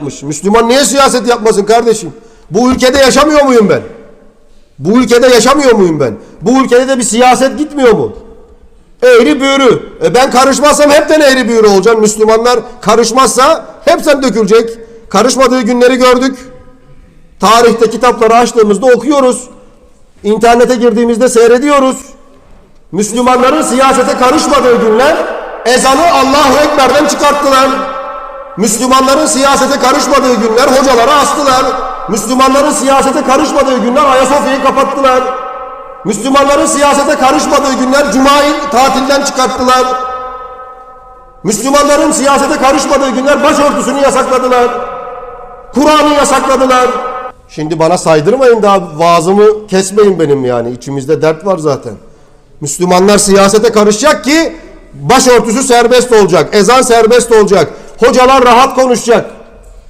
yapmış. Müslüman niye siyaset yapmasın kardeşim? Bu ülkede yaşamıyor muyum ben? Bu ülkede yaşamıyor muyum ben? Bu ülkede de bir siyaset gitmiyor mu? Eğri büğrü. E ben karışmazsam hepten eğri büğrü olacağım. Müslümanlar karışmazsa hepsen dökülecek. Karışmadığı günleri gördük. Tarihte kitapları açtığımızda okuyoruz. İnternete girdiğimizde seyrediyoruz. Müslümanların siyasete karışmadığı günler ezanı Allahu Ekber'den çıkarttılar. Müslümanların siyasete karışmadığı günler hocaları astılar. Müslümanların siyasete karışmadığı günler Ayasofya'yı kapattılar. Müslümanların siyasete karışmadığı günler Cuma'yı tatilden çıkarttılar. Müslümanların siyasete karışmadığı günler başörtüsünü yasakladılar. Kur'an'ı yasakladılar. Şimdi bana saydırmayın daha vaazımı kesmeyin benim yani. İçimizde dert var zaten. Müslümanlar siyasete karışacak ki başörtüsü serbest olacak. Ezan serbest olacak. Hocalar rahat konuşacak.